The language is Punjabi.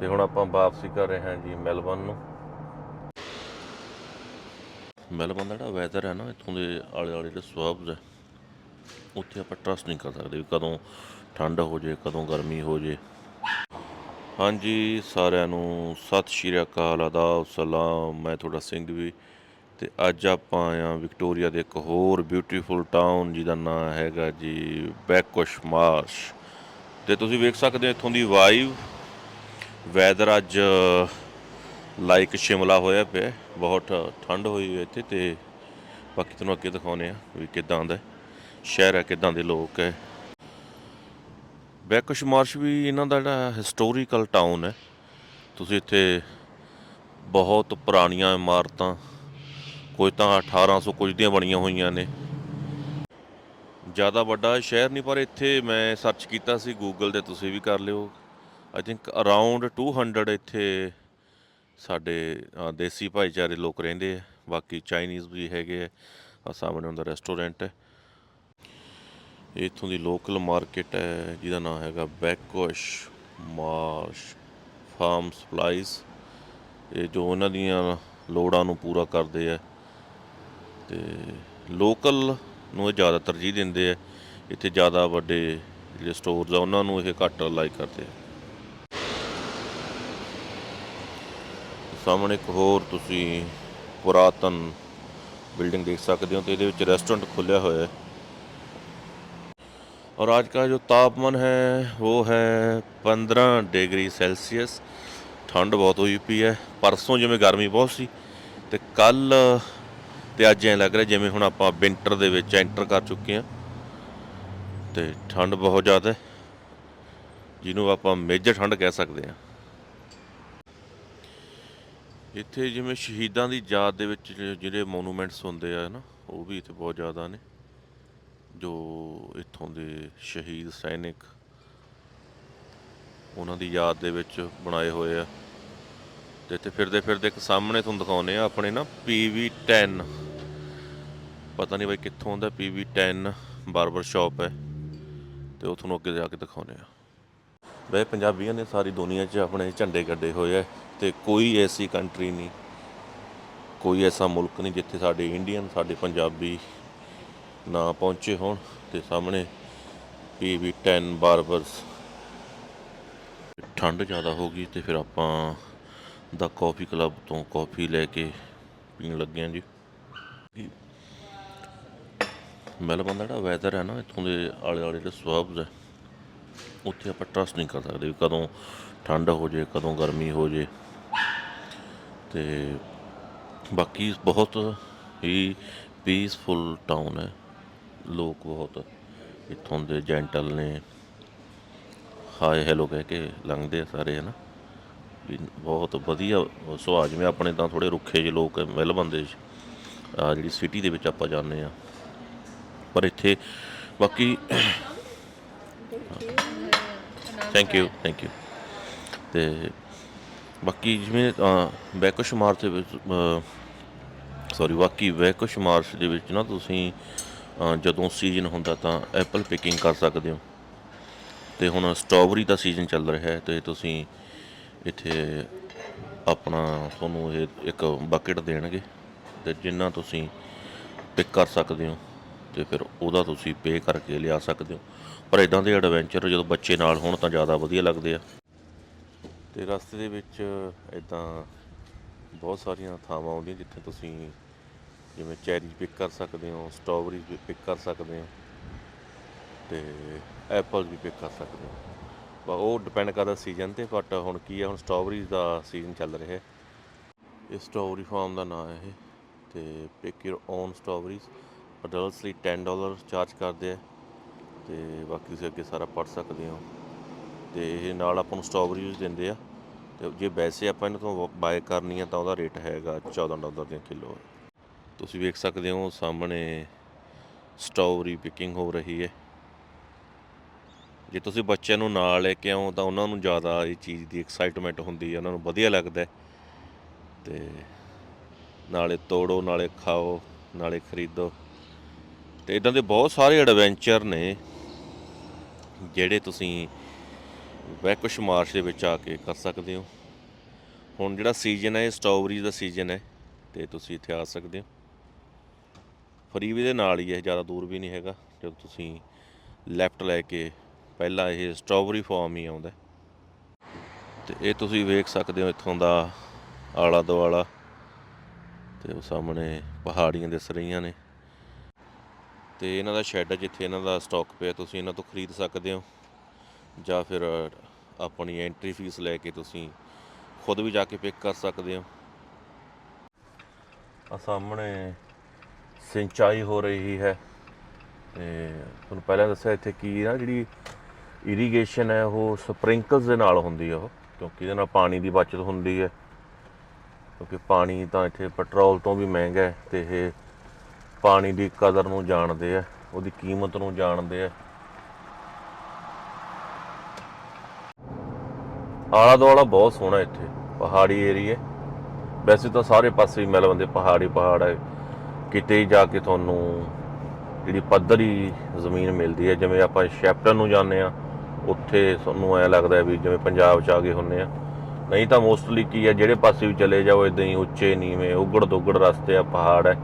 ਤੇ ਹੁਣ ਆਪਾਂ ਵਾਪਸੀ ਕਰ ਰਹੇ ਹਾਂ ਜੀ ਮੈਲਬਨ ਨੂੰ। ਮੈਲਬਨ ਦਾ ਜਿਹੜਾ ਵੈਦਰ ਹੈ ਨਾ, ਇੱਥੋਂ ਦੇ ਆਲੇ ਦੁਆਲੇ ਦੇ ਸਵਾਬਸ ਹੈ, ਉੱਥੇ ਆਪਾਂ ਟਰਸਟ ਨਹੀਂ ਕਰ ਸਕਦੇ ਵੀ ਕਦੋਂ ਠੰਡ ਹੋ ਜੇ, ਕਦੋਂ ਗਰਮੀ ਹੋ ਜੇ। ਹਾਂਜੀ, ਸਾਰਿਆਂ ਨੂੰ ਸਤਿ ਸ਼੍ਰੀ ਅਕਾਲ, ਆਦਾਬ, ਸਲਾਮ। ਮੈਂ ਤੁਹਾਡਾ ਸਿੰਘ ਵੀ ਤੇ ਅੱਜ ਆਪਾਂ ਆਏ ਵਿਕਟੋਰੀਆ ਦੇ ਇੱਕ ਹੋਰ ਬਿਊਟੀਫੁਲ ਟਾਊਨ ਜਿਹਦਾ ਨਾਮ ਹੈਗਾ ਜੀ ਬੈਕੁਸ਼ ਮਾਰਸ਼ ਤੇ ਤੁਸੀਂ ਵੇਖ ਸਕਦੇ ਹੋ ਇੱਥੋਂ ਦੀ ਵਾਈਵ ਵੈਦਰ ਅੱਜ ਲਾਈਕ ਸ਼ਿਮਲਾ ਹੋਇਆ ਪਿਆ ਬਹੁਤ ਠੰਡ ਹੋਈ ਹੋਈ ਇੱਥੇ ਤੇ ਬਾਕੀ ਤੁਹਾਨੂੰ ਅੱਗੇ ਦਿਖਾਉਨੇ ਆ ਵੀ ਕਿਦਾਂ ਦਾ ਸ਼ਹਿਰ ਹੈ, ਕਿਦਾਂ ਦੇ ਲੋਕ ਹੈ। ਬੈਕਸ਼ ਮਾਰਸ਼ ਵੀ ਇਹਨਾਂ ਦਾ ਜਿਹੜਾ ਹਿਸਟੋਰੀਕਲ ਟਾਊਨ ਹੈ। ਤੁਸੀਂ ਇੱਥੇ ਬਹੁਤ ਪੁਰਾਣੀਆਂ ਇਮਾਰਤਾਂ, ਕੋਈ ਤਾਂ 1800 ਕੁਝ ਦੀਆਂ ਬਣੀਆਂ ਹੋਈਆਂ ਨੇ। ਜ਼ਿਆਦਾ ਵੱਡਾ ਸ਼ਹਿਰ ਨਹੀਂ, ਪਰ ਇੱਥੇ ਮੈਂ ਸਰਚ ਕੀਤਾ ਸੀ ਗੂਗਲ ਤੇ ਤੁਸੀਂ ਵੀ ਕਰ ਲਿਓ। ਆਈ ਥਿੰਕ ਅਰਾਊਂਡ 200 ਇੱਥੇ ਸਾਡੇ ਦੇਸੀ ਭਾਈਚਾਰੇ ਲੋਕ ਰਹਿੰਦੇ ਆ। ਬਾਕੀ ਚਾਈਨੀਜ਼ ਵੀ ਹੈਗੇ ਆ। ਆਹ ਸਾਹਮਣੇ ਉਹਦਾ ਰੈਸਟੋਰੈਂਟ ਹੈ। ਇਹ ਇੱਥੋਂ ਦੀ ਲੋਕਲ ਮਾਰਕੀਟ ਹੈ, ਜਿਹਦਾ ਨਾਮ ਹੈਗਾ ਬੈਕਵਸ਼ ਮਾਰਸ਼ ਫਾਰਮ ਸਪਲਾਈਜ਼ ਇਹ ਜੋ ਉਹਨਾਂ ਦੀਆਂ ਲੋੜਾਂ ਨੂੰ ਪੂਰਾ ਕਰਦੇ ਆ। ਤੇ ਲੋਕਲ ਨੂੰ ਇਹ ਜ਼ਿਆਦਾ ਤਰਜੀਹ ਦਿੰਦੇ ਆ। ਇੱਥੇ ਜ਼ਿਆਦਾ ਵੱਡੇ ਜਿਹੜੇ ਸਟੋਰਸ ਆ, ਉਹਨਾਂ ਨੂੰ ਇਹ ਘੱਟ ਲਾਈਕ ਕਰਦੇ ਆ। ਸਾਹਮਣੇ ਇੱਕ ਹੋਰ ਤੁਸੀਂ ਪੁਰਾਤਨ ਬਿਲਡਿੰਗ ਦੇਖ ਸਕਦੇ ਹੋ ਤੇ ਇਹਦੇ ਵਿੱਚ ਰੈਸਟੋਰੈਂਟ ਖੁੱਲਿਆ ਹੋਇਆ ਹੈ और आज का जो तापमान है वो है 15 ਡਿਗਰੀ ਸੈਲਸੀਅਸ ਠੰਡ ਬਹੁਤ ਹੋਈ ਪਈ ਹੈ ਪਰਸੋਂ ਜਿਵੇਂ ਗਰਮੀ ਬਹੁਤ ਸੀ ਤੇ ਕੱਲ ਤੇ ਅੱਜ ਐਂ ਲੱਗ ਰਿਹਾ ਜਿਵੇਂ ਹੁਣ ਆਪਾਂ ਵਿੰਟਰ ਦੇ ਵਿੱਚ ਐਂਟਰ ਕਰ ਚੁੱਕੇ ਹਾਂ ਤੇ ਠੰਡ ਬਹੁਤ ਜ਼ਿਆਦਾ ਹੈ ਜਿਹਨੂੰ ਆਪਾਂ ਮੇਜਰ ਠੰਡ ਕਹਿ ਸਕਦੇ ਹਾਂ ਇੱਥੇ ਜਿਵੇਂ ਸ਼ਹੀਦਾਂ ਦੀ ਯਾਦ ਦੇ ਵਿੱਚ ਜਿਹੜੇ- ਜਿਹੜੇ ਮੋਨੂਮੈਂਟਸ ਹੁੰਦੇ ਆ ਨਾ, ਉਹ ਵੀ ਇੱਥੇ ਬਹੁਤ ਜ਼ਿਆਦਾ ਨੇ। ਜੋ ਇੱਥੋਂ ਦੇ ਸ਼ਹੀਦ ਸੈਨਿਕ ਉਹਨਾਂ ਦੀ ਯਾਦ ਦੇ ਵਿੱਚ ਬਣਾਏ ਹੋਏ ਆ। ਤੇ ਇੱਥੇ ਫਿਰਦੇ ਫਿਰਦੇ ਇੱਕ ਸਾਹਮਣੇ ਤੁਹਾਨੂੰ ਦਿਖਾਉਨੇ ਆ ਆਪਣੇ ਨਾ PV10 ਪਤਾ ਨਹੀਂ ਬਈ ਕਿੱਥੋਂ ਆਉਂਦਾ PV10 ਬਾਰਬਰ ਸ਼ਾਪ ਹੈ। ਤੇ ਉਹ ਤੁਹਾਨੂੰ ਅੱਗੇ ਜਾ ਕੇ ਦਿਖਾਉਨੇ ਆ। ਵੈਸੇ ਪੰਜਾਬੀਆਂ ਨੇ ਸਾਰੀ ਦੁਨੀਆ 'ਚ ਆਪਣੇ ਝੰਡੇ ਗੱਡੇ ਹੋਏ ਆ ਤੇ ਕੋਈ ਐਸੀ ਕੰਟਰੀ ਨਹੀਂ, ਕੋਈ ਐਸਾ ਮੁਲਕ ਨਹੀਂ ਜਿੱਥੇ ਸਾਡੇ ਇੰਡੀਅਨ ਸਾਡੇ ਪੰਜਾਬੀ ਨਾ ਪਹੁੰਚੇ ਹੋਣ ਤੇ ਸਾਹਮਣੇ PV10 ਬਾਰਬਰਸ ਠੰਡ ਜ਼ਿਆਦਾ ਹੋ ਗਈ ਤੇ ਫਿਰ ਆਪਾਂ ਦਾ ਕਾਫੀ ਕਲੱਬ ਤੋਂ ਕਾਫੀ ਲੈ ਕੇ ਪੀਣ ਲੱਗੇ ਹਾਂ ਜੀ। ਮੈਲਬਨ ਦਾ ਜਿਹੜਾ ਵੈਦਰ ਹੈ ਨਾ, ਇੱਥੋਂ ਦੇ ਆਲੇ ਦੁਆਲੇ ਦੇ ਸਵਾਬਸ ਹੈ ਉੱਥੇ ਆਪਾਂ ਟਰਸਟ ਨਹੀਂ ਕਰ ਸਕਦੇ ਵੀ ਕਦੋਂ ਠੰਡ ਹੋ ਜੇ, ਕਦੋਂ ਗਰਮੀ ਹੋ ਜੇ। ਤੇ ਬਾਕੀ ਬਹੁਤ ਹੀ ਪੀਸਫੁਲ ਟਾਊਨ ਹੈ। ਲੋਕ ਬਹੁਤ ਇੱਥੋਂ ਦੇ ਜੈਂਟਲ ਨੇ। ਹਾਏ ਹੈਲੋ ਕਹਿ ਕੇ ਲੰਘਦੇ ਆ ਸਾਰੇ, ਹਨਾ। ਵੀ ਬਹੁਤ ਵਧੀਆ ਸੁਭਾਅ, ਜਿਵੇਂ ਆਪਣੇ ਤਾਂ ਥੋੜੇ ਰੁੱਖੇ ਜਿਹੇ ਲੋਕ, ਮਿਲ ਦੇ ਆ ਜਿਹੜੀ ਸਿਟੀ ਦੇ ਵਿੱਚ ਆਪਾਂ ਜਾਂਦੇ ਆ। ਪਰ ਇੱਥੇ ਬਾਕੀ ਥੈਂਕ ਯੂ ਥੈਂਕ ਯੂ ਤੇ ਬਾਕੀ ਜਿਵੇਂ ਬੈਕਸ਼ ਮਾਰਚ ਦੇ ਵਿੱਚ ਸੌਰੀ ਬਾਕੀ ਬੈਕਸ਼ ਮਾਰਚ ਦੇ ਵਿੱਚ ਨਾ ਤੁਸੀਂ ਜਦੋਂ ਸੀਜ਼ਨ ਹੁੰਦਾ ਤਾਂ ਐਪਲ ਪਿਕਿੰਗ ਕਰ ਸਕਦੇ ਹੋ। ਤੇ ਹੁਣ ਸਟ੍ਰਾਬੇਰੀ ਦਾ ਸੀਜ਼ਨ ਚੱਲ ਰਿਹਾ ਹੈ ਤੇ ਤੁਸੀਂ ਇੱਥੇ ਆਪਣਾ ਤੁਹਾਨੂੰ ਇਹ ਇੱਕ ਬਕਟ ਦੇਣਗੇ ਤੇ ਜਿੰਨਾ ਤੁਸੀਂ ਪਿਕ ਕਰ ਸਕਦੇ ਹੋ। ਤੇ ਫਿਰ ਉਹਦਾ ਤੁਸੀਂ ਪੇ ਕਰਕੇ ਲਿਆ ਸਕਦੇ ਹੋ। ਪਰ ਇਦਾਂ ਦੇ ਐਡਵੈਂਚਰ ਜਦੋਂ ਬੱਚੇ ਨਾਲ ਹੋਣ ਤਾਂ ਜ਼ਿਆਦਾ ਵਧੀਆ ਲੱਗਦੇ ਆ। ਤੇ ਰਸਤੇ ਦੇ ਵਿੱਚ ਇਦਾਂ ਬਹੁਤ ਸਾਰੀਆਂ ਥਾਵਾਂ ਆਉਂਦੀਆਂ ਜਿੱਥੇ ਤੁਸੀਂ ਜਿਵੇਂ ਚੈਰੀ ਪਿਕ ਕਰ ਸਕਦੇ ਹੋ ਸਟ੍ਰਾਬੇਰੀਜ਼ ਵੀ ਪਿਕ ਕਰ ਸਕਦੇ ਹੋ ਤੇ ਐਪਲ ਵੀ ਪਿਕ ਕਰ ਸਕਦੇ ਹੋ। ਬਾ, ਉਹ ਡਿਪੈਂਡ ਕਰਦਾ ਸੀਜ਼ਨ ਤੇ ਬਟ ਹੁਣ ਕੀ ਹੈ ਹੁਣ ਸਟ੍ਰਾਬੇਰੀਜ਼ ਦਾ ਸੀਜ਼ਨ ਚੱਲ ਰਿਹਾ ਹੈ। ਇਹ ਸਟ੍ਰਾਬੇਰੀ ਫਾਰਮ ਦਾ ਨਾਮ ਹੈ ਇਹ, ਤੇ pick your own strawberries adults ਲਈ 10 ਡਾਲਰ ਚਾਰਜ ਕਰਦੇ ਆ ਤੇ ਬਾਕੀ ਤੁਸੀਂ ਅੱਗੇ ਸਾਰਾ ਪੜ ਸਕਦੇ ਹੋ। ਤੇ ਇਹ ਨਾਲ ਆਪਾਂ ਨੂੰ ਸਟ੍ਰਾਬੇਰੀਜ਼ ਦਿੰਦੇ ਆ। ਤੇ ਜੇ ਵੈਸੇ ਆਪਾਂ ਇਹਨਾਂ ਤੋਂ ਬਾਏ ਕਰਨੀ ਆ ਤਾਂ ਉਹਦਾ ਰੇਟ ਹੈਗਾ 14 ਡਾਲਰ ਦੇ ਕਿਲੋ। ਤੁਸੀਂ ਵੇਖ ਸਕਦੇ ਹੋ ਸਾਹਮਣੇ ਸਟ੍ਰਾਬੇਰੀ ਪਿਕਿੰਗ ਹੋ ਰਹੀ ਹੈ। ਜੇ ਤੁਸੀਂ ਬੱਚਿਆਂ ਨੂੰ ਨਾਲ ਲੈ ਕੇ ਆਓ ਤਾਂ ਉਹਨਾਂ ਨੂੰ ਜ਼ਿਆਦਾ ਇਹ ਚੀਜ਼ ਦੀ ਐਕਸਾਈਟਮੈਂਟ ਹੁੰਦੀ ਹੈ, ਉਹਨਾਂ ਨੂੰ ਵਧੀਆ ਲੱਗਦਾ ਹੈ। ਤੇ ਨਾਲੇ ਤੋੜੋ, ਨਾਲੇ ਖਾਓ, ਨਾਲੇ ਖਰੀਦੋ। ਤੇ ਇਦਾਂ ਦੇ ਬਹੁਤ ਸਾਰੇ ਐਡਵੈਂਚਰ ਨੇ, ਜਿਹੜੇ ਤੁਸੀਂ ਵੈਕੁਸ਼ ਮਾਰਸ਼ ਦੇ ਵਿੱਚ ਆ ਕੇ ਕਰ ਸਕਦੇ ਹੋ। ਹੁਣ ਜਿਹੜਾ ਸੀਜ਼ਨ ਹੈ, ਇਹ ਸਟ੍ਰਾਬੇਰੀ ਦਾ ਸੀਜ਼ਨ ਹੈ, ਤੇ ਤੁਸੀਂ ਇੱਥੇ ਆ ਸਕਦੇ ਹੋ। ਫਰੀ ਵੀ ਦੇ ਨਾਲ ਹੀ ਹੈ, ਜ਼ਿਆਦਾ ਦੂਰ ਵੀ ਨਹੀਂ ਹੈਗਾ, ਜਦੋਂ ਤੁਸੀਂ ਲੈਫਟ ਲੈ ਕੇ ਪਹਿਲਾਂ ਇਹ ਸਟ੍ਰਾਬੇਰੀ ਫਾਰਮ ਹੀ ਆਉਂਦਾ ਹੈ। ਤੇ ਇਹ ਤੁਸੀਂ ਵੇਖ ਸਕਦੇ ਹੋ ਇੱਥੋਂ ਦਾ ਆਲਾ ਦੁਆਲਾ ਤੇ ਉਹ ਸਾਹਮਣੇ ਪਹਾੜੀਆਂ ਦਿਸ ਰਹੀਆਂ ਨੇ। ਤੇ ਇਹਨਾਂ ਦਾ ਸ਼ੈੱਡ ਜਿੱਥੇ ਇਹਨਾਂ ਦਾ ਸਟਾਕ ਪਿਆ, ਤੁਸੀਂ ਇਹਨਾਂ ਤੋਂ ਖਰੀਦ ਸਕਦੇ ਹੋ। ਜਾਂ ਫਿਰ ਆਪਣੀ ਐਂਟਰੀ ਫੀਸ ਲੈ ਕੇ ਤੁਸੀਂ ਖੁਦ ਵੀ ਜਾ ਕੇ ਪਿਕ ਕਰ ਸਕਦੇ ਹੋ। ਆ ਸਾਹਮਣੇ ਸਿੰਚਾਈ ਹੋ ਰਹੀ ਹੈ। ਤੇ ਤੁਹਾਨੂੰ ਪਹਿਲਾਂ ਦੱਸਿਆ ਇੱਥੇ ਕੀ ਨਾ ਜਿਹੜੀ ਇਰੀਗੇਸ਼ਨ ਹੈ, ਉਹ ਸਪ੍ਰਿੰਕਲਸ ਦੇ ਨਾਲ ਹੁੰਦੀ ਹੈ ਉਹ, ਕਿਉਂਕਿ ਇਹਦੇ ਨਾਲ ਪਾਣੀ ਦੀ ਬਚਤ ਹੁੰਦੀ ਹੈ। ਕਿਉਂਕਿ ਪਾਣੀ ਤਾਂ ਇੱਥੇ ਪੈਟਰੋਲ ਤੋਂ ਵੀ ਮਹਿੰਗਾ ਹੈ ਤੇ ਇਹ ਪਾਣੀ ਦੀ ਕਦਰ ਨੂੰ ਜਾਣਦੇ ਆ, ਉਹਦੀ ਕੀਮਤ ਨੂੰ ਜਾਣਦੇ ਆ। ਆਲਾ ਦੁਆਲਾ ਬਹੁਤ ਸੋਹਣਾ ਇੱਥੇ, ਪਹਾੜੀ ਏਰੀਏ। ਵੈਸੇ ਤਾਂ ਸਾਰੇ ਪਾਸੇ ਹੀ ਮਿਲ ਬੰਦੇ, ਪਹਾੜੀ ਪਹਾੜ ਹੈ ਕਿਤੇ ਜਾ ਕੇ ਤੁਹਾਨੂੰ ਜਿਹੜੀ ਪੱਧਰੀ ਜ਼ਮੀਨ ਮਿਲਦੀ ਹੈ ਜਿਵੇਂ ਆਪਾਂ ਸ਼ੈਪਟਨ ਨੂੰ ਜਾਂਦੇ ਆ, ਉੱਥੇ ਤੁਹਾਨੂੰ ਐ ਲੱਗਦਾ ਵੀ ਜਿਵੇਂ ਪੰਜਾਬ ਚ ਆ ਗਏ ਹੁੰਨੇ ਆ। ਨਹੀਂ ਤਾਂ ਮੋਸਟਲੀ ਕੀ ਹੈ ਜਿਹੜੇ ਪਾਸੇ ਵੀ ਚਲੇ ਜਾਓ ਇਦਾਂ ਹੀ ਉੱਚੇ, ਨੀਵੇਂ ਉਗੜ ਦੁਗੜ ਰਸਤੇ ਆ, ਪਹਾੜ ਹੈ